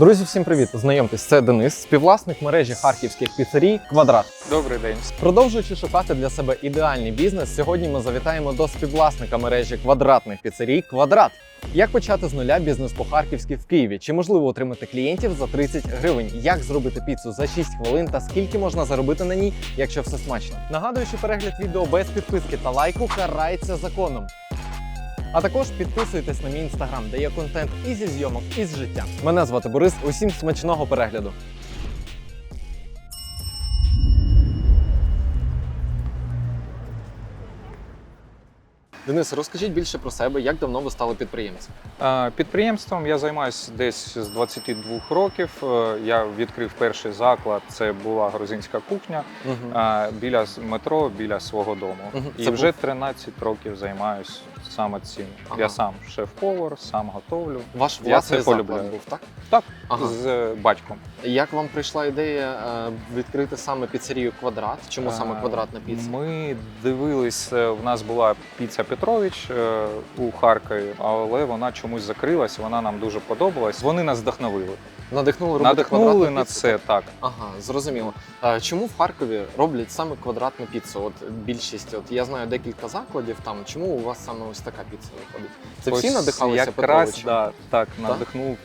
Друзі, всім привіт! Знайомтесь, це Денис, співвласник мережі харківських піцерій Квадрат. Добрий день. Продовжуючи шукати для себе ідеальний бізнес, сьогодні ми завітаємо до співвласника мережі квадратних піцерій Квадрат. Як почати з нуля бізнес по-харківськи в Києві? Чи можливо отримати клієнтів за 30 гривень? Як зробити піцу за 6 хвилин та скільки можна заробити на ній, якщо все смачно? Нагадую, що перегляд відео без підписки та лайку карається законом. А також підписуйтесь на мій інстаграм, де є контент і зі зйомок, і з життя. Мене звати Борис. Усім смачного перегляду. Денис, розкажіть більше про себе, як давно ви стали підприємцем? Підприємством я займаюся десь з 22 років. Е, Я відкрив перший заклад. Це була грузинська кухня Угу. біля метро, біля свого дому. Мгм. І Це вже був- 13 років займаюся саме цим. Ага. Я сам шеф-повар, сам готовлю. Ваш Я власний це заклад полюбляю. був, так? Так, Ага. з е, батьком. Як вам прийшла ідея е, відкрити саме піцерію Квадрат? Чому саме квадратна піца? Ми дивились, в нас була піца Петрович е, у Харкові, але вона чомусь закрилась. Вона нам дуже подобалась. Вони нас вдохновили. Надихнули робити Надихнули квадратну на піцу? це так. Ага, зрозуміло. Чому в Харкові роблять саме квадратну піцу? От більшість, от я знаю декілька закладів там. Чому у вас саме ось така піца виходить? Це всі надихалися якраз, Петровичем? да, так, надихнув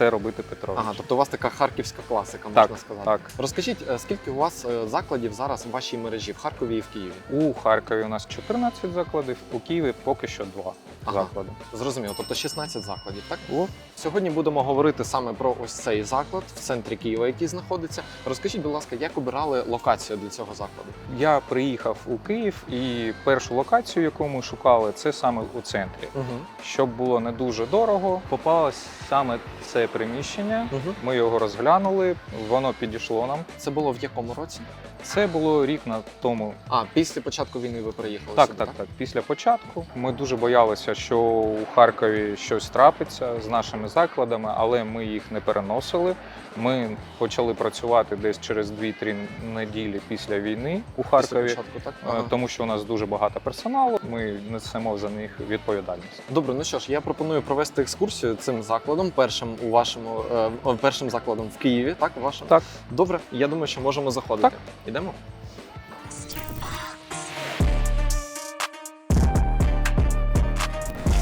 це робити Петрович. Ага, тобто у вас така харківська класика, Так, можна сказати. так. Розкажіть, е, скільки у вас е, закладів зараз в вашій мережі в Харкові і в Києві? У Харкові у нас 14 закладів, у Києві поки що 2 Ага. заклади. Зрозуміло, тобто 16 закладів, так? О, Сьогодні будемо говорити саме про ось цей заклад в центрі Києва, який знаходиться. Розкажіть, будь ласка, як обирали локацію для цього закладу? я приїхав у Київ і першу локацію, яку ми шукали, це саме у центрі. Угу. Щоб було не дуже дорого, попалось саме це приміщення. Угу. Ми його розглянули, воно підійшло нам. Це було в якому році? Це було рік на тому. А, після початку війни ви приїхали Так, сюди, так, так. Після початку ми дуже боялися, що у Харкові щось трапиться з нашими закладами, але ми їх не переносили. Ми почали працювати десь через 2-3 неділі після війни у Після Харкові, початку, так? е, Ага. тому що у нас дуже багато персоналу. Ми несемо за них відповідальність. Добре, ну що ж, я пропоную провести екскурсію цим закладом, першим у вашому е, першим закладом в Києві, так? У вашому? Так. Добре, я думаю, що можемо заходити. Так. Ідемо?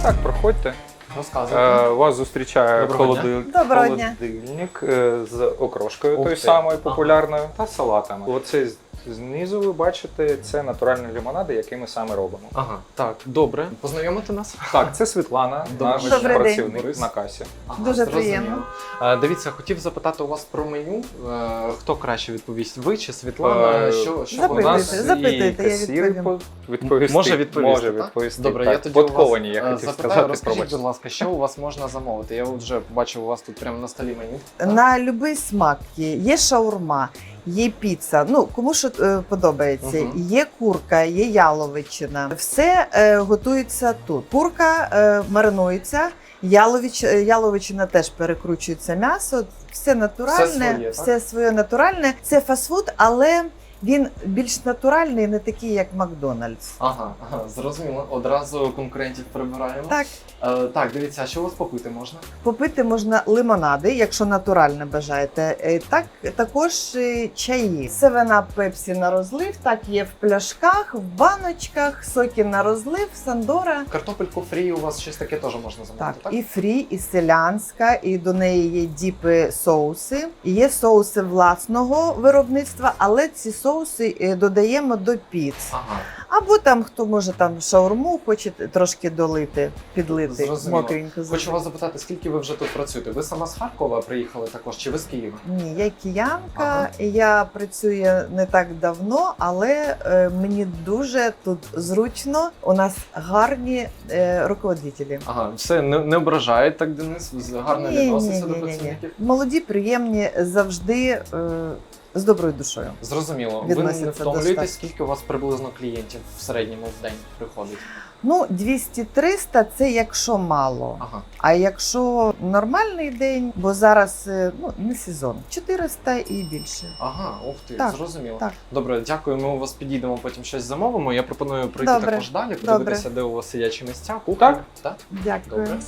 Так, проходьте. Розказуйте. Е, вас зустрічає Доброго дня. холоди- Доброго дня. холодильник е, з окрошкою, Ух тою ти. самою Ага. популярною, та салатами. Оце з- знизу ви бачите, це натуральні лимонади, які ми саме робимо. Ага, так, добре. Познайомити нас? Так, це Світлана, Добрий наш день. Працівник день. на касі. Ага, Дуже зрозуміло. приємно. Е, Дивіться, хотів запитати у вас про меню. Е, Хто краще відповість? Ви чи Світлана? Е, що, що У Запитуйте, нас запитуйте, і я відповім. відповісти. Може відповісти, Може так? відповісти. Добре, так. я тоді у вас, Подковані, я е, хотів запитаю, сказати, розкажіть, пробачте. будь ласка, що у вас можна замовити? Я от вже бачу у вас тут прямо на столі меню. На будь-який смак є. Є шаурма, є піца. Ну кому що е, подобається. угу. Є курка, є яловичина. Все е, готується тут. Курка е, маринується. Ялович, е, яловичина теж перекручується м'ясо. Все натуральне, Все своє, все своє натуральне. Це фастфуд, але він більш натуральний, не такий, як Макдональдс. Ага, ага, зрозуміло. Одразу конкурентів прибираємо. Так, Е, так, дивіться, а що у вас попити можна? Попити можна лимонади, якщо натуральне бажаєте. Е, Так також е, чаї. Севена пепсі на розлив, так є в пляшках, в баночках, соки на розлив, сандора. Картопельку фрі у вас щось таке теж можна замовити, Так, так? і фрі, і селянська, і до неї є діпи соуси. Є соуси власного виробництва, але ці соуси е, додаємо до піц. Ага, Або там хто може там шаурму хоче трошки долити, підлити Зрозуміло. мокренько. хочу вас запитати, скільки ви вже тут працюєте? Ви сама з Харкова приїхали також, чи ви з Києва? Ні, я киянка, Ага. я працюю не так давно, але е, мені дуже тут зручно. У нас гарні е, руководителі. Ага, все не, не ображають так, Денис, гарно відноситься до працівників. Молоді, приємні, завжди е, з доброю душою. Зрозуміло. Ви не втомлюєтесь, скільки у вас приблизно клієнтів в середньому в день приходить? Ну, 200-300 це якщо мало. Ага. А якщо нормальний день, бо зараз е, ну, не сезон, 400 і більше. Ага, ух ти, Так, зрозуміло. так. Добре, дякую. Ми у вас підійдемо, потім щось замовимо. Я пропоную пройти Добре, також далі, добре. подивитися, де у вас сидячі місця. Кухня. Так. так? Дякую. Добре.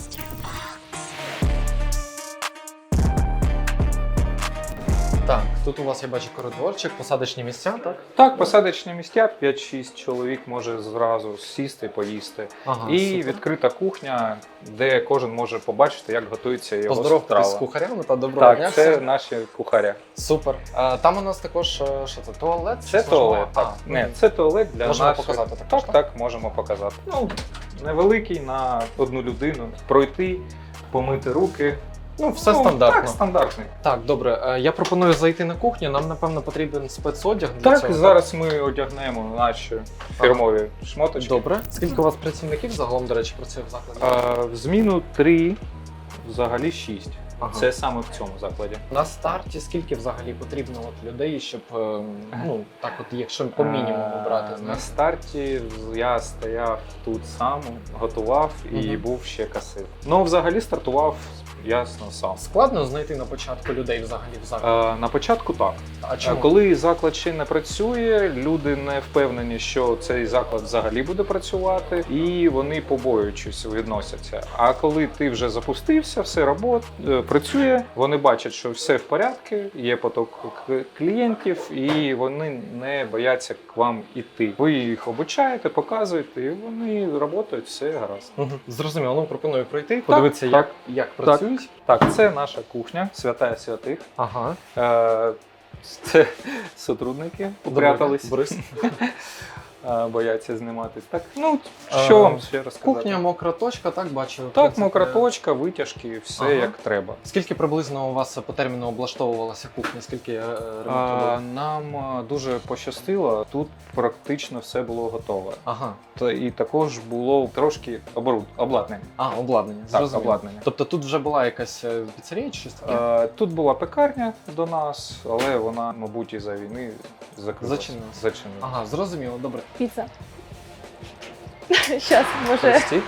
Тут у вас я бачу коридорчик, посадочні місця, так? Так, посадочні місця, 5-6 чоловік може зразу сісти, поїсти. Ага, і супер. відкрита кухня, де кожен може побачити, як готується його Поздоровкатись з кухарями та доброго дня. Так, це всім. наші кухаря. Супер. А, там у нас також е, що це? Туалет? Це Можливо? туалет, так. А, Не, це туалет для Можемо наших... показати також, Так, так? так, можемо показати. Ну, невеликий на одну людину. Пройти, помити руки. Ну, все Ну, стандартно. Так, стандартний. Так, добре. Е, Я пропоную зайти на кухню. Нам, напевно, потрібен спецодяг. для Так, цього, зараз ми одягнемо наші фірмові шмоточки. Добре. Скільки у вас працівників загалом, до речі, працює в закладі? А, в зміну три, взагалі шість. Ага. Це саме в цьому закладі. На старті скільки взагалі потрібно от людей, щоб е, ну так, от якщо по мінімуму брати На старті я стояв тут сам, готував і Мгм. був ще касир. Ну, взагалі стартував, ясно, сам. складно знайти на початку людей взагалі в закладі. А, на початку так. А А чому? Коли заклад ще не працює, люди не впевнені, що цей заклад взагалі буде працювати, і вони побоюючись відносяться. А коли ти вже запустився, все робот е, працює, вони бачать, що все в порядку, є поток клієнтів, і вони не бояться к вам іти. Ви їх обучаєте, показуєте, і вони працюють, все гаразд. Мгм. Зрозуміло, ну пропоную пройти, подивитися, так. як, як працюють. Так, це наша кухня, свята святих. Ага. Е, Це сотрудники попрятались. Добре, Борис. а, бояться знімати. Так, ну А, що вам ще розказати? Кухня, мокра точка, так бачу. Так, принципі. мокра точка, витяжки, все Ага. як треба. Скільки приблизно у вас по терміну облаштовувалася кухня? Скільки е, ремонту А, нам дуже пощастило, тут практично все було готове. Ага. Та і також було трошки оборуд, обладнання. А, обладнання. Так, Зрозуміло. обладнання. Тобто тут вже була якась е, піцерія чи щось таке? Е, Тут була пекарня до нас, але вона, мабуть, із-за війни закрилась. Зачинилась. Зачинилась. Ага, зрозуміло, добре. Піца. Щас, може. Простіть.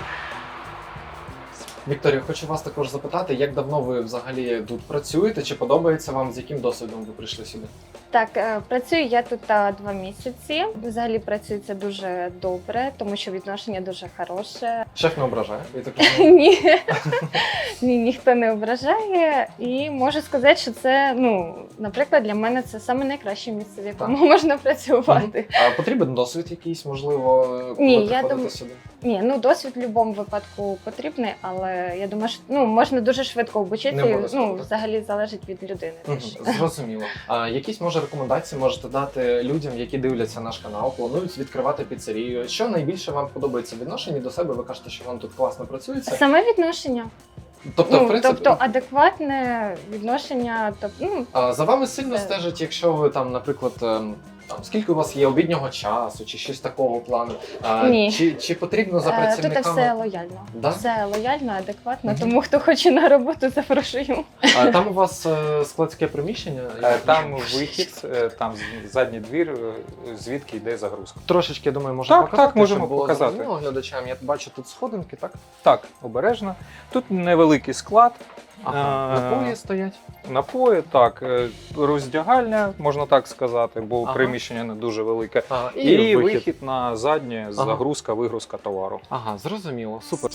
Вікторія, хочу вас також запитати, як давно ви взагалі тут працюєте? Чи подобається вам, з яким досвідом ви прийшли сюди? Так, е, працюю я тут два місяці. Взагалі працюється дуже добре, тому що відношення дуже хороше. Шеф не ображає. Я так розумію. Ні. Ні, ніхто не ображає. І можу сказати, що це, ну, наприклад, для мене це саме найкраще місце, в якому можна працювати. А потрібен досвід якийсь, можливо, коли Ні, я приходите дум- сюди? Ні, ну досвід в будь-якому випадку потрібний, але я думаю, що ну, можна дуже швидко Не обов'язково, Ну, так. взагалі залежить від людини. Мгм, теж. Зрозуміло. А якісь може рекомендації можете дати людям, які дивляться наш канал, планують відкривати піцерію? Що найбільше вам подобається в відношенні до себе? Ви кажете, що вам тут класно працюється. Саме відношення. Тобто, ну, в принципі, тобто адекватне відношення, тобто, ну, А, За вами сильно Е. стежать, якщо ви там, наприклад, ем, там скільки у вас є обіднього часу, чи щось такого плану. А, Ні. Чи, чи потрібно за Е, Тут працівниками? все лояльно. Да? Все лояльно, адекватно. Мгм. Тому хто хоче на роботу, запрошую. А, там у вас е, складське приміщення? Е, Там вихід, е, там з- задній двір, е, звідки йде загрузка. Трошечки, я думаю, можна Так, показати. так, можемо щоб було показати. зрозуміло глядачам. Я бачу тут сходинки, так? Так, обережно. Тут невеликий склад. Ага. Е, Напої стоять. Напої, так, е, роздягальня, можна так сказати, бо Ага. приміщення не дуже велике. А, І, вихід. на заднє, Ага. загрузка, вигрузка товару. Ага, зрозуміло, супер.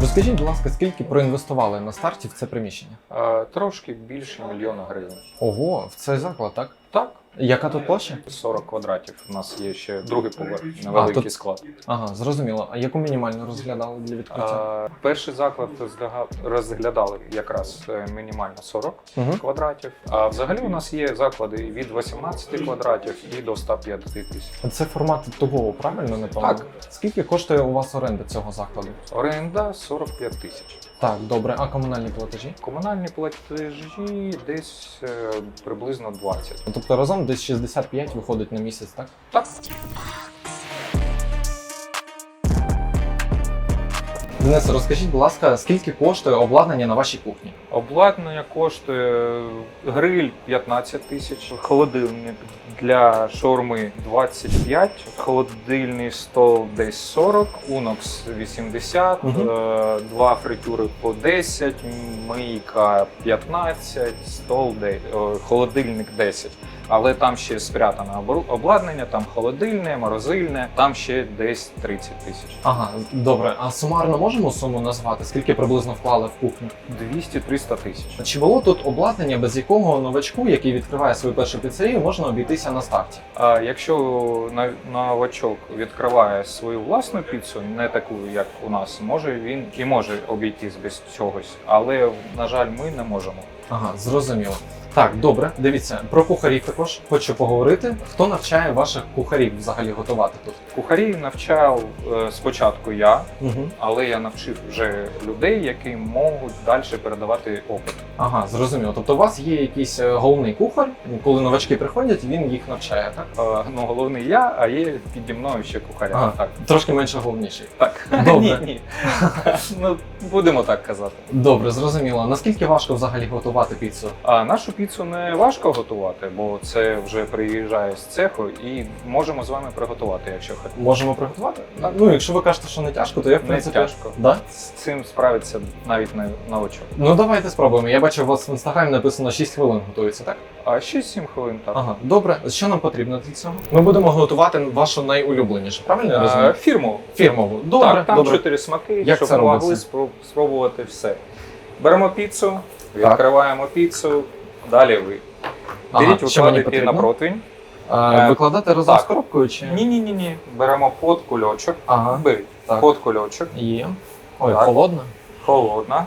Розкажіть, будь ласка, скільки проінвестували на старті в це приміщення? Е, Трошки більше мільйона гривень. Ого, в цей заклад, так? Так, Яка тут площа? 40 квадратів. У нас є ще другий поверх, невеликий тут- склад. Ага, зрозуміло. А яку мінімальну розглядали для відкриття? Перший заклад розглядали якраз е, мінімально 40 Угу. квадратів. А взагалі у нас є заклади від 18 квадратів і до 105 тисяч. Це формат того, правильно не помилка? Так. Скільки коштує у вас оренда цього закладу? Оренда 45 тисяч. Так, добре. А комунальні платежі? Комунальні платежі десь е, приблизно 20. Ну, Тобто разом десь 65 виходить на місяць, так? Так. Денис, розкажіть, будь ласка, скільки коштує обладнання на вашій кухні? Обладнання коштує гриль 15 тисяч, холодильник для шаурми 25, холодильний стол десь 40, унокс 80, Мгм. е, два фритюри по 10, мийка 15, стол де, е, холодильник 10. Але там ще спрятане обру- обладнання, там холодильне, морозильне, там ще десь 30 тисяч. Ага, добре. А сумарно можемо суму назвати? Скільки приблизно вклали в кухню? 200-300 тисяч. Чи було тут обладнання, без якого новачку, який відкриває свою першу піцерію, можна обійтися на старті? А якщо новачок відкриває свою власну піцу, не таку, як у нас, може він і може обійтись без чогось, але на жаль, ми не можемо. Ага, зрозуміло. Так, добре, дивіться, про кухарів також хочу поговорити. Хто навчає ваших кухарів взагалі готувати тут? Кухарі навчав е, спочатку я, Угу. але я навчив вже людей, які можуть далі передавати опит. Ага, зрозуміло. Тобто у вас є якийсь е, головний кухар, коли новачки приходять, він їх навчає, так? Е, Ну, головний я, а є піді мною ще кухаря. Ага. Так. Трошки менше головніший. Так. Добре. ні, ні. ну, будемо так казати. Добре, зрозуміло. Наскільки важко взагалі готувати піцу? А нашу піцу не важко готувати, бо це вже приїжджає з цеху і можемо з вами приготувати, якщо хочете. Можемо приготувати? Ну, якщо ви кажете, що не тяжко, то я в Не тяжко. Да? З цим справиться навіть не новачок. Ну давайте спробуємо. Я бачу, у вас в інстаграмі написано 6 хвилин готується, так? А 6-7 хвилин так. Ага, добре. Що нам потрібно для цього? Ми будемо готувати вашу найулюбленішу, правильно я розумію? фірму. Фірмову. Добре, так, там добре. чотири смаки, Як щоб це могли робиться? спро- спробувати все. Беремо піцу, відкриваємо піцу, далі ви. Ага, Беріть, що мені на противень. А, Е, викладати разом так. з коробкою чи? Ні, ні, ні, ні. Беремо под кульочок. Ага, Беріть так. под кульочок. Є. Ой, Так. холодно. холодна.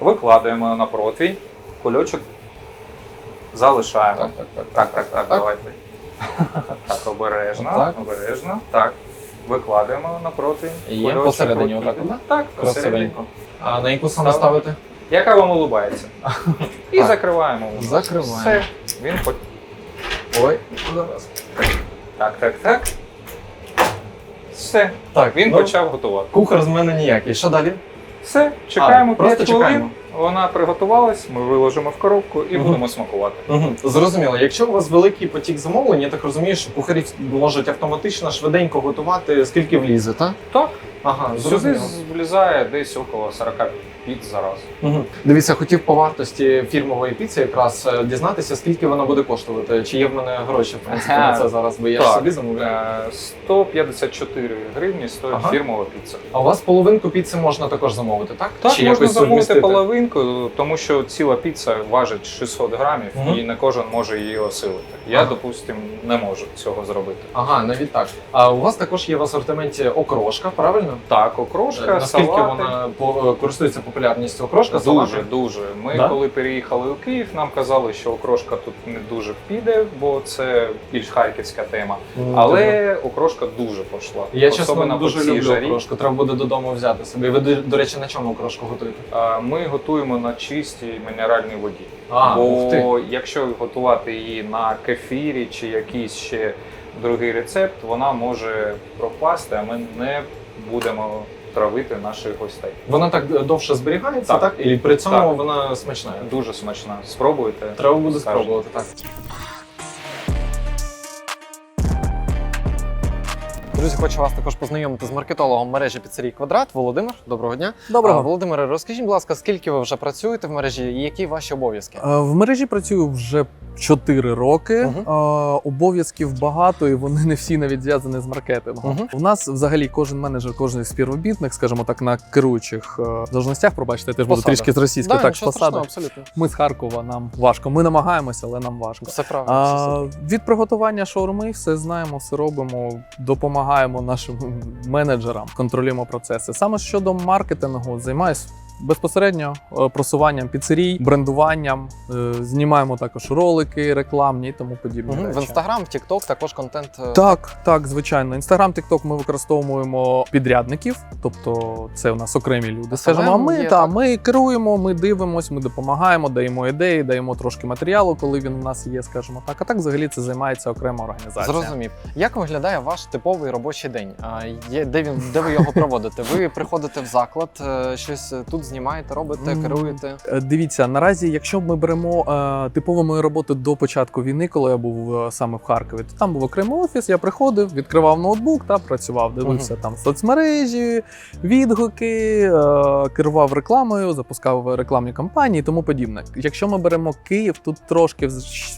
Викладаємо на противень, кульочок залишаємо. Так, так, так. так, так, так, Так. давайте. Так, обережно, Так. обережно. Так. Викладаємо на противень. Є, кульочок посередині отак, Так, посередині. А на яку саме Ставимо. ставити? Яка вам улыбається. І Так. закриваємо. Закриваємо. Все. Він по... Ой, зараз. Так, так, так. Все. Так, Він ну, почав готувати. Кухар з мене ніякий. Що далі? Все, чекаємо А, просто 5 хвилин. чекаємо. Вона приготувалась, ми виложимо в коробку і Мгм. будемо смакувати. Угу. Зрозуміло. Якщо у вас великий потік замовлень, я так розумію, що кухарі можуть автоматично швиденько готувати, скільки влізе, так? Так, Ага, сюди зрозуміло. влізає десь около 40 піц за раз. Угу. Дивіться, хотів по вартості фірмової піци якраз е, дізнатися, скільки вона буде коштувати. Чи є в мене гроші в принципі на це зараз, бо я ж Так. собі замовляю. Е, 154 гривні стоїть Ага. фірмова піца. А у вас половинку піци можна також замовити, так? Так, Чи можна якось замовити совмістити? половинку, тому що ціла піца важить 600 грамів Мгм. і не кожен може її осилити. Я, Ага. допустим, не можу цього зробити. Ага, навіть так. А у вас також є в асортименті окрошка, правильно? Так, окрошка, Е, Наскільки салати. вона по- користується популярністю окрошка? Дуже, салати? дуже. Ми Да? коли переїхали у Київ, нам казали, що окрошка тут не дуже піде, бо це більш харківська тема. Ну, добре. Але окрошка дуже пошла. Я чесно Особливо дуже цій люблю жарі. окрошку. Треба буде додому взяти собі. Ви, до- до речі, на чому окрошку готуєте? А, Ми готуємо на чистій мінеральній воді. А, ух ти. Бо якщо готувати її на кефірі чи якийсь ще другий рецепт, вона може пропасти, а ми не будемо травити наших гостей. Вона так довше зберігається, так? Так. І при цьому Так. вона смачна. Дуже смачна. Спробуйте. Треба буде Скажете. спробувати, так. Друзі, хочу вас також познайомити з маркетологом мережі піцерій Квадрат. Володимир, доброго дня. Доброго. А, Володимире, розкажіть, будь ласка, скільки ви вже працюєте в мережі і які ваші обов'язки? Е, В мережі працюю вже 4 роки. Е, Обов'язків багато, і вони не всі навіть зв'язані з маркетингом. Мгм. У нас взагалі кожен менеджер, кожен співробітник, скажімо так, на керуючих е, должностях, пробачте, я теж буду трішки з російською, Да, так, посадах. абсолютно. Ми з Харкова, нам важко. Ми намагаємося, але нам важко. Все правильно. А, супер. від приготування шаурми все знаємо, все робимо, допомагаємо нашим менеджерам, контролюємо процеси. Саме щодо маркетингу, займаюсь безпосередньо е, просуванням піцерій, брендуванням, е, знімаємо також ролики, рекламні і тому подібні. Мгм. речі. В інстаграм, Тікток також контент. е, Так, так, звичайно. Інстаграм, Тікток ми використовуємо підрядників, тобто це у нас окремі люди. Скажімо, а ми є, та так? ми керуємо, ми дивимось, ми допомагаємо, даємо ідеї, даємо трошки матеріалу, коли він у нас є, скажімо так. А так взагалі це займається окрема організація. Зрозумів. Як виглядає ваш типовий робочий день? А, є, де, він, де ви його проводите? Ви приходите в заклад, щось тут знімаєте, робите, керуєте. Е, Дивіться, наразі, якщо ми беремо е, типову мою роботу до початку війни, коли я був е, саме в Харкові, то там був окремий офіс. Я приходив, відкривав ноутбук та працював, дивився там соцмережі, відгуки, е, керував рекламою, запускав рекламні кампанії і тому подібне. Якщо ми беремо Київ, тут трошки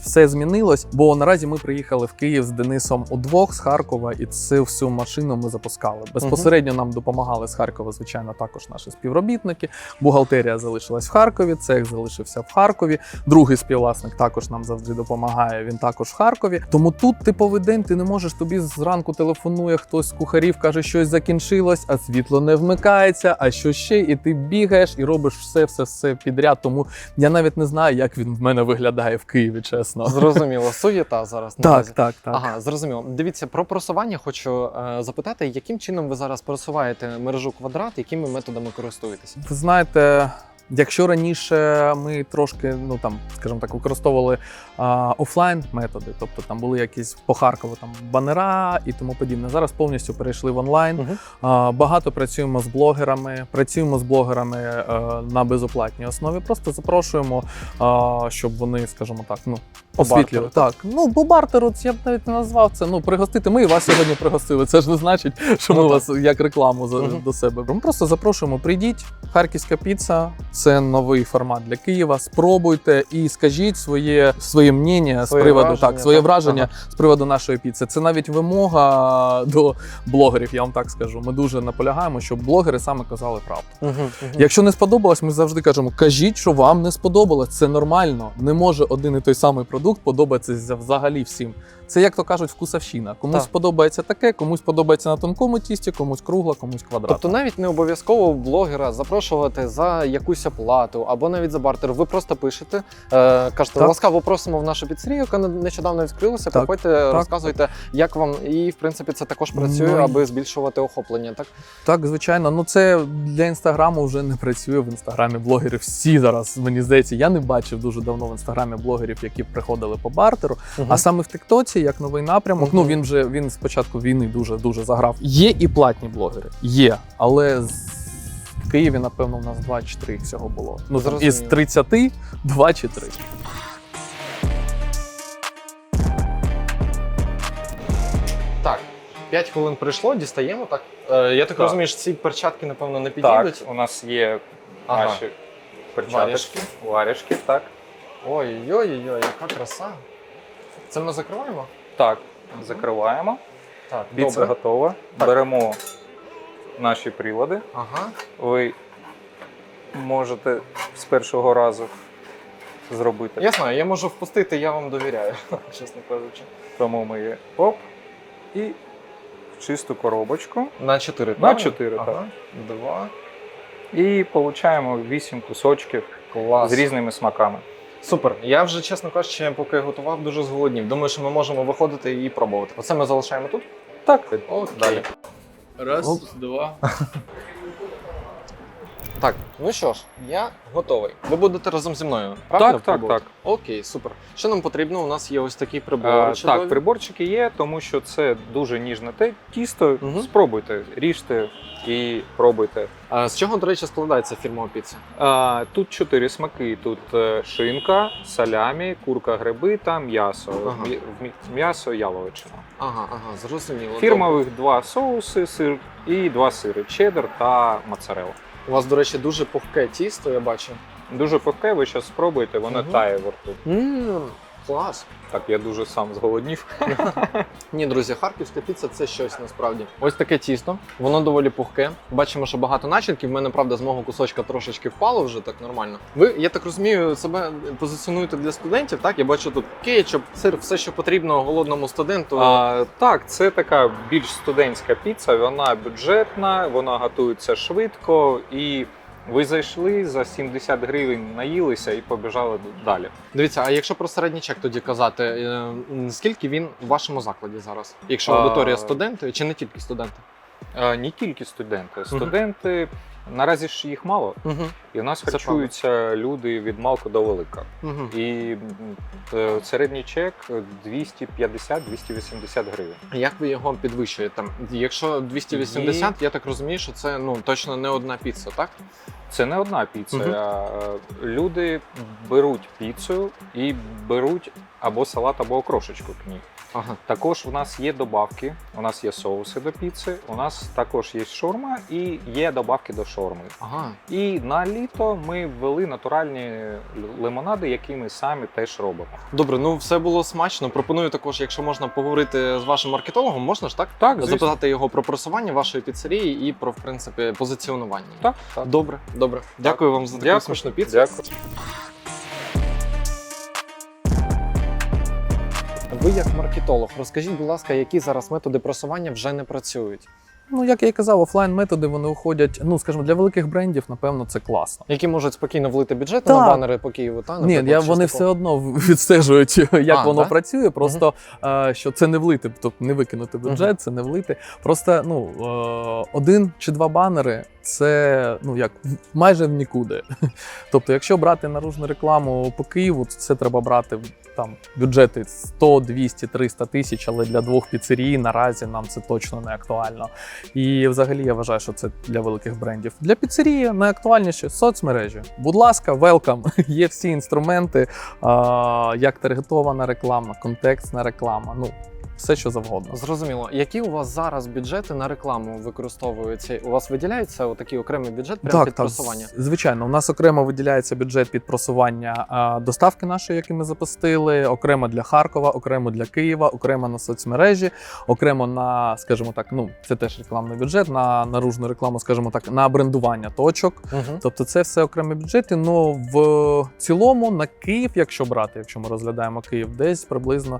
все змінилось, бо наразі ми приїхали в Київ з Денисом удвох з Харкова, і цю всю машину ми запускали. Безпосередньо нам допомагали з Харкова, звичайно, також наші співробітники. Бухгалтерія залишилась в Харкові, цех залишився в Харкові. Другий співвласник також нам завжди допомагає. Він також в Харкові. Тому тут типовий день ти не можеш тобі зранку телефонує хтось з кухарів, каже, щось закінчилось, а світло не вмикається, а що ще, і ти бігаєш і робиш все, все, все підряд. Тому я навіть не знаю, як він в мене виглядає в Києві, чесно. Зрозуміло, суєта зараз. Так, наразі. так, так. Ага, зрозуміло. Дивіться, про просування хочу е, запитати, яким чином ви зараз просуваєте мережу квадрат, якими методами користуєтесь? Знаєте, якщо раніше ми трошки, ну там, скажімо так, використовували а, офлайн методи, тобто там були якісь по Харкову там банера і тому подібне. Зараз повністю перейшли в онлайн. Мгм. А, багато працюємо з блогерами, працюємо з блогерами е, на безоплатній основі. Просто запрошуємо, а, щоб вони, скажімо так, ну. Бартеру, Так, ну по бартеру я б навіть не назвав це. Ну пригостити. Ми і вас сьогодні пригостили. Це ж не значить, що Ну, ми так. вас як рекламу за, Мгм. до себе. Ми просто запрошуємо. Прийдіть, харківська піца це новий формат для Києва. Спробуйте і скажіть своє своє мнення з приводу враження, так, своє так? враження з приводу нашої піци. Це навіть вимога до блогерів. Я вам так скажу. Ми дуже наполягаємо, щоб блогери саме казали правду. Мгм, мгм. Якщо не сподобалось, ми завжди кажемо: кажіть, що вам не сподобалось. Це нормально. Не може один і той самий продукт подобатися взагалі всім. Це як то кажуть, вкусовщина. Комусь Так. подобається таке, комусь подобається на тонкому тісті, комусь кругло, комусь квадратно. Тобто навіть не обов'язково блогера запрошувати за якусь оплату або навіть за бартер. Ви просто пишете, е, кажете, Так. ласкаво просимо в нашу піцерію, яка нещодавно відкрилася. Так, Приходьте, розказуйте, як вам. І в принципі це також працює, Ну, аби збільшувати охоплення. Так Так, звичайно. Ну це для інстаграму вже не працює в інстаграмі. Блогери всі зараз. Мені здається, я не бачив дуже давно в інстаграмі блогерів, які приходили по бартеру. А саме в Тіктоці, як новий напрямок, Мгм. ну він вже він з початку війни дуже дуже заграв. Є і платні блогери, є, але з... в Києві, напевно, у нас 2 чи 3 всього було. Ну там, із 30 2 чи 3. так. 5 хвилин прийшло, дістаємо так. Е, я так, Так. розумію, що ці перчатки, напевно, не Так, підійдуть. у нас є Ага. наші перчаточки, варежки, так. Ой-ой-ой, яка краса. Це ми закриваємо? Так, закриваємо. Так, Піца добре. готова. Так. Беремо наші прилади. Ага. Ви можете з першого разу зробити. Я знаю, я можу впустити, я вам довіряю, чесно кажучи. Тому ми її оп і в чисту коробочку. На 4, На 4, ага. так. Два. І отримуємо 8 кусочків Клас. з різними смаками. Супер. Я вже, чесно кажучи, поки готував, дуже зголоднів. Думаю, що ми можемо виходити і пробувати. Оце ми залишаємо тут. Так, Окей. Далі. Раз, Оп. два. Так, ну що ж, я готовий. Ви будете разом зі мною. Правильно Так, так, пробувати? Окей, супер. Що нам потрібно? У нас є ось такі прибори. Е, чудові. так, приборчики є, тому що це дуже ніжне те тісто. Мгм. Спробуйте, ріжте і пробуйте. А з чого, до речі, складається фірмова піца? А, тут чотири смаки: тут е, шинка, салямі, курка гриби та м'ясо. Ага. М'я- в- М'ясо яловичина. Ага, ага, зрозуміло. Фірмових два соуси, сир і два сири чеддер та моцарелла. У вас, до речі, дуже пухке тісто, я бачу. Дуже пухке, ви зараз спробуйте, воно Мгм. тає во рту. Ммм, клас. Так, я дуже сам зголоднів. Ні, друзі, харківська піца це щось насправді. Ось таке тісто, воно доволі пухке. Бачимо, що багато начинків. В мене правда з мого кусочка трошечки впало вже так нормально. Ви, я так розумію, себе позиціонуєте для студентів. Так, я бачу тут кетчуп, сир, все, що потрібно голодному студенту. А, так, це така більш студентська піца, вона бюджетна, вона готується швидко і. Ви зайшли за 70 гривень, наїлися і побіжали далі. Дивіться, а якщо про середній чек тоді казати, е, скільки він в вашому закладі зараз? Якщо аудиторія студенти чи не тільки студенти? Не тільки студенти. Студенти наразі ж їх мало, Угу. і в нас Це харчуються люди від малку до велика. Угу. І е, середній чек 250-280 гривень. Як ви його підвищуєте? Якщо 280, я так розумію, що це ну точно не одна піца, так? Це не одна піца. Е, Люди беруть піцу і беруть або салат, або окрошечку к ній. Ага. Також в нас є добавки, у нас є соуси до піци, у нас також є шаурма і є добавки до шаурми. Ага. І на літо ми ввели натуральні лимонади, які ми самі теж робимо. Добре, ну все було смачно. Пропоную також, якщо можна поговорити з вашим маркетологом, можна ж так? Так, звісно. Запитати його про просування вашої піцерії і про в принципі позиціонування. Так, так. Добре, добре. Дякую вам за таку Дякую. смачну піцу. Дякую. Ви як маркетолог, розкажіть, будь ласка, які зараз методи просування вже не працюють? Ну, як я і казав, офлайн методи вони уходять. Ну скажімо, для великих брендів, напевно, це класно. Які можуть спокійно влити бюджет Так. на банери по Києву, та Ні, я, вони все одно відстежують, як А, воно так? працює. Просто е, що це не влити, тобто не викинути бюджет, це не влити. Просто ну е, один чи два банери це ну як майже в нікуди. Тобто, якщо брати наружну рекламу по Києву, то це треба брати там бюджети 100, 200, 300 тисяч, але для двох піцерій наразі нам це точно не актуально. І взагалі я вважаю, що це для великих брендів. Для піцерії найактуальніше соцмережі. Будь ласка, велкам. Є всі інструменти, як таргетована реклама, контекстна реклама. Ну, все що завгодно. Зрозуміло. Які у вас зараз бюджети на рекламу використовуються? У вас виділяється отакий окремий бюджет прямо Так, під так, просування? звичайно. У нас окремо виділяється бюджет під просування а, доставки нашої, які ми запустили, окремо для Харкова, окремо для Києва, окремо на соцмережі, окремо на, скажімо так, ну це теж рекламний бюджет, на наружну рекламу, скажімо так, на брендування точок. Угу. Тобто це все окремі бюджети. Ну в цілому на Київ, якщо брати, якщо ми розглядаємо Київ, десь приблизно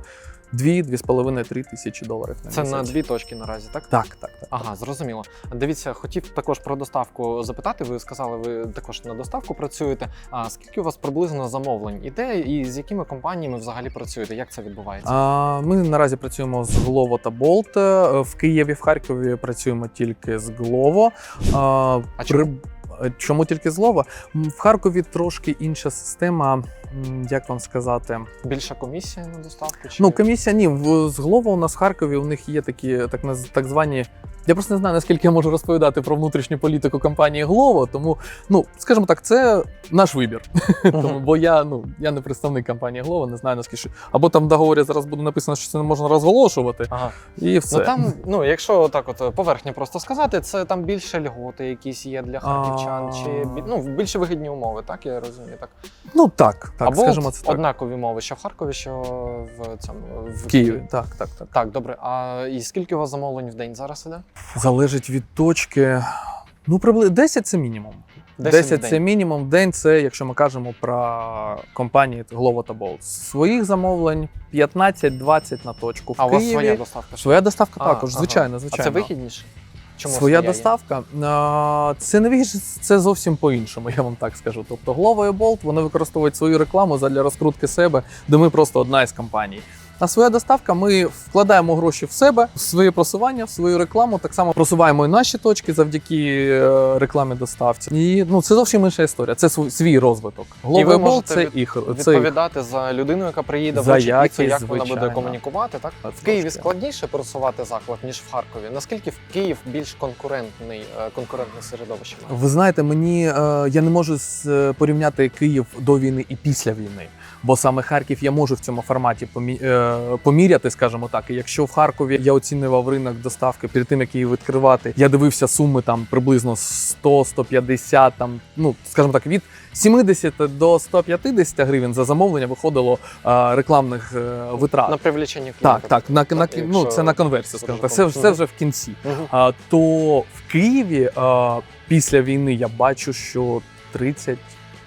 2-2,5-3 тисячі доларів на Це на дві точки наразі, так? Так, так, так. Ага, зрозуміло. Дивіться, хотів також про доставку запитати. Ви сказали, ви також на доставку працюєте. А скільки у вас приблизно замовлень іде, і з якими компаніями взагалі працюєте? Як це відбувається? А, ми наразі працюємо з Glovo та Bolt. Е, В Києві, в Харкові працюємо тільки з Glovo. А, А чому? Чому тільки з Glovo? В Харкові трошки інша система. Як вам сказати? Більша комісія на доставку? Чи Ну, комісія ні. В з Глова у нас в Харкові у них є такі так так звані. Я просто не знаю, наскільки я можу розповідати про внутрішню політику компанії Глово, тому ну скажімо так, це наш вибір. тому, бо я ну я не представник компанії Глово, не знаю наскільки або там в договорі зараз буде написано, що це не можна розголошувати, Ага. і все. Ну там, ну якщо так, от поверхня просто сказати, це там більше льготи якісь є для харківчан, чи ну більше вигідні умови, так я розумію. Так Ну так, так, або скажімо це так. однакові умови, що в Харкові, що в цьому в Києві. Так, так, так. Так, добре. А і скільки у вас замовлень в день зараз іде? Залежить від точки. Ну, приблизно 10 це мінімум. 10, 10 в це день. мінімум в день. Це якщо ми кажемо про компанії Glovo та Bolt. Своїх замовлень 15-20 на точку. В А у вас Києві своя доставка? своя доставка А, також, ага. звичайно, звичайно. А це вигідніше? Чому Своя доставка це не вигідніше, це зовсім по-іншому, я вам так скажу. Тобто Glovo і Bolt вони використовують свою рекламу для розкрутки себе, де ми просто одна із компаній. А своя доставка, ми вкладаємо гроші в себе, в своє просування, в свою рекламу. Так само просуваємо і наші точки завдяки е, рекламі доставці. І ну це зовсім інша історія. Це свій, свій розвиток. І ви і можете це від- їх це їх. Відповідати за людину, яка приїде За в очі якість, як вона буде комунікувати, так? В Києві складніше просувати заклад, ніж в Харкові. Наскільки в Київ більш конкурентний, е, конкурентне середовище? має? Ви знаєте, мені е, я не можу порівняти Київ до війни і після війни. Бо саме Харків я можу в цьому форматі е, поміряти, скажімо так. І якщо в Харкові я оцінював ринок доставки перед тим, як її відкривати, я дивився суми там приблизно 100-150, там, ну скажімо так, від 70 до 150 гривень за замовлення виходило е, рекламних е, витрат. На привлічення Так, так, на, на, Так, ну, це на конверсію, скажімо так. Це, це вже в кінці. А, то в Києві а, після війни я бачу, що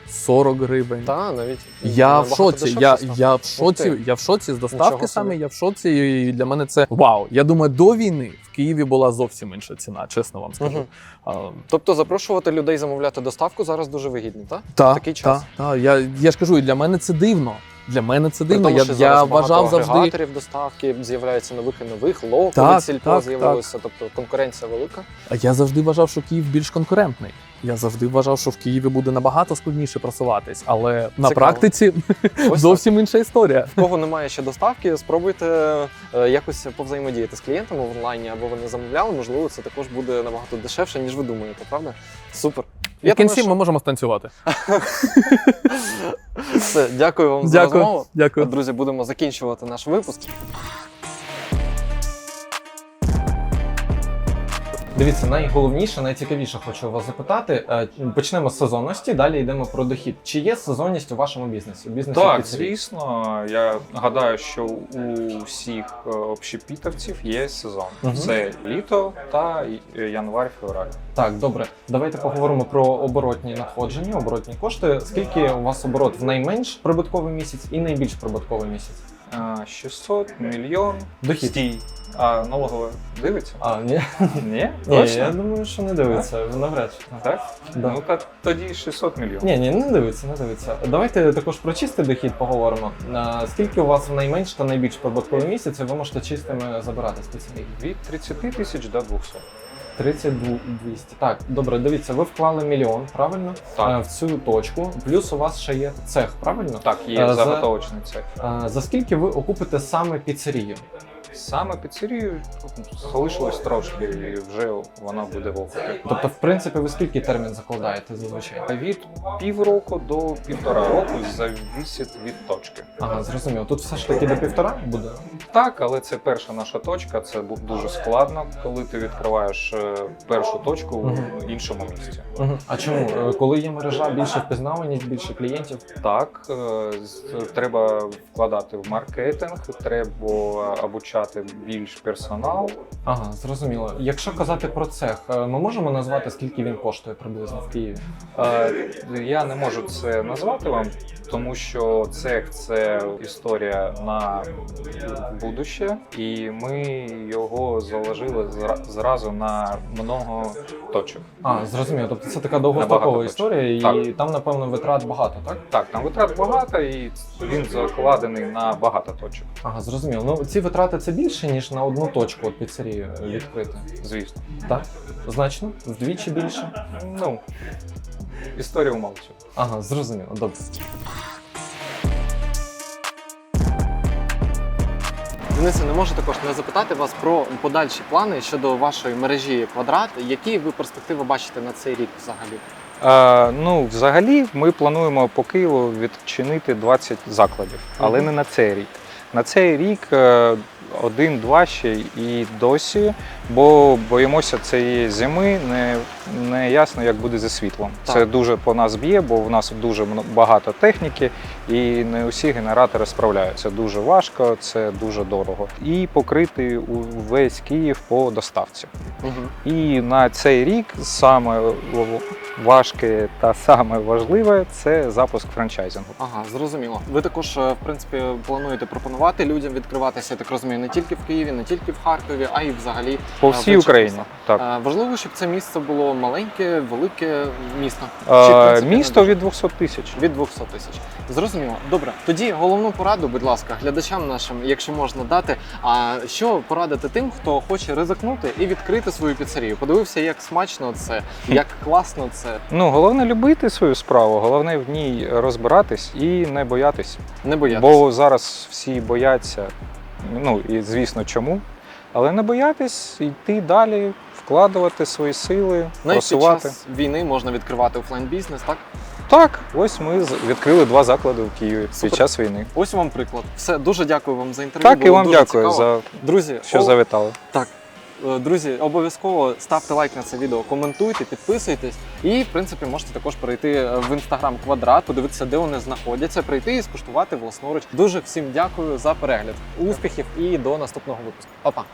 30-40 гривень. Та, навіть Я в шоці. Я, я в шоці. Я в шоці з Нічого доставки собі. саме. Я в шоці. І для мене це вау. Я думаю, до війни в Києві була зовсім інша ціна, чесно вам скажу. Угу. А, Тобто запрошувати людей замовляти доставку зараз дуже вигідно, так? та, такий час. Та, та. Я, я ж кажу, і для мене це дивно. Для мене це дивно. тому, Я, я вважав завжди. агрегаторів доставки з'являється нових і нових. Лоу Так, так, з'явилося, тобто конкуренція велика. А я завжди вважав, що Київ більш конкурентний. Я завжди вважав, що в Києві буде набагато складніше просуватись, але на практиці Ось зовсім інша історія. В кого немає ще доставки, спробуйте е, якось повзаємодіяти з клієнтами в онлайні або вони замовляли. Можливо, це також буде набагато дешевше, ніж ви думаєте, правда? Супер. І в кінці думаю, ми можемо станцювати. Все, дякую вам за Дякую. розмову. Дякую. Друзі, будемо закінчувати наш випуск. Дивіться, найголовніше, найцікавіше хочу вас запитати. Е, Почнемо з сезонності, далі йдемо про дохід. Чи є сезонність у вашому бізнесі? У бізнесі Так, піцерій? звісно. Я гадаю, що у всіх е, общепітовців є сезон. Мгм. Це літо та е, январ-февраль. Так, добре. Давайте поговоримо про оборотні надходження, оборотні кошти. Скільки у вас оборот в найменш прибутковий місяць і найбільш прибутковий місяць? Е, 600 мільйон Дохід. стій. А налогове дивиться? А, ні, Ні? ні, Точно? я думаю, що не дивиться. Навряд чи. Так? Да. Ну та тоді 600 мільйонів. Ні, ні, не дивиться, не дивиться. Давайте також про чистий дохід поговоримо. А, Скільки у вас в найменш та найбільш прибутковий місяць, ви можете чистими забирати спеціалістів? Від 30 тисяч до 200. 32 200. Так, добре, дивіться, ви вклали мільйон, правильно? Так. Е, В цю точку. Плюс у вас ще є цех, правильно? Так, є Е, за- заготовочний цех. А, За скільки ви окупите саме піцерію? Саме піцерію залишилось трошки, і вже вона буде в окупі. Тобто, в принципі, ви скільки термін закладаєте зазвичай? Від півроку до півтора року завісить від точки. Ага, зрозуміло. Тут все ж таки до півтора буде. Так, але це перша наша точка. Це дуже складно, коли ти відкриваєш е, першу точку в іншому місці. Угу. А чому? Е, Коли є мережа, більше впізнаваність, більше клієнтів? Так, е, треба вкладати в маркетинг, треба обучати більш персонал. Ага, зрозуміло. Якщо казати про цех, е, ми можемо назвати, скільки він коштує приблизно в Києві? Е, Я не можу це назвати вам, тому що цех це історія на будуще, і ми його заложили зразу на много точок. А, зрозуміло. Тобто це така довгострокова історія, і Так. там, напевно, витрат багато, так? Так, там витрат багато, і він закладений на багато точок. Ага, зрозуміло. Ну ці витрати це більше, ніж на одну точку от піцерію відкрити. Звісно. Так? Значно? Вдвічі більше? Ну, історія умовчує. Ага, зрозуміло. Добре. Денисе, не можу також не запитати вас про подальші плани щодо вашої мережі квадрат. Які ви перспективи бачите на цей рік взагалі? Е, ну, взагалі, ми плануємо по Києву відчинити 20 закладів, але не на цей рік. На цей рік е, один-два ще і досі, бо боїмося цієї зими, не, не ясно, як буде зі світлом. Так. Це дуже по нас б'є, бо в нас дуже багато техніки, і не усі генератори справляються. Дуже важко, це дуже дорого. І покрити увесь Київ по доставці. Угу. І на цей рік саме важке та саме важливе це запуск франчайзингу. Ага, зрозуміло. Ви також, е, в принципі, плануєте пропонувати людям відкриватися, я так розумію, не тільки в Києві, не тільки в Харкові, а й взагалі По всій Україні. Так. Е, Важливо, щоб це місце було маленьке, велике місто. Чи, в принципі, Місто від 200 тисяч. від 200 тисяч. Зрозуміло. Добре, тоді головну пораду, будь ласка, глядачам нашим, якщо можна дати. А що порадити тим, хто хоче ризикнути і відкрити свою піцерію? Подивився, як смачно це, як класно це. Ну головне любити свою справу, головне в ній розбиратись і не боятись. Не боятися. Бо зараз всі бояться. Ну і звісно, чому. Але не боятись, йти далі, вкладувати свої сили, Навіть під час війни можна відкривати офлайн бізнес, так? Так, ось ми з- відкрили два заклади в Києві Супер. під час війни. Ось вам приклад. Все, дуже дякую вам за інтерв'ю. Так, і було вам дуже дякую цікаво. за друзі. що о- завітали. Так. Е, Друзі, обов'язково ставте лайк на це відео, коментуйте, підписуйтесь. І, в принципі, можете також перейти е, в інстаграм квадрат, подивитися, де вони знаходяться, прийти і скуштувати власноруч. Дуже всім дякую за перегляд. Успіхів і до наступного випуску. Па-па!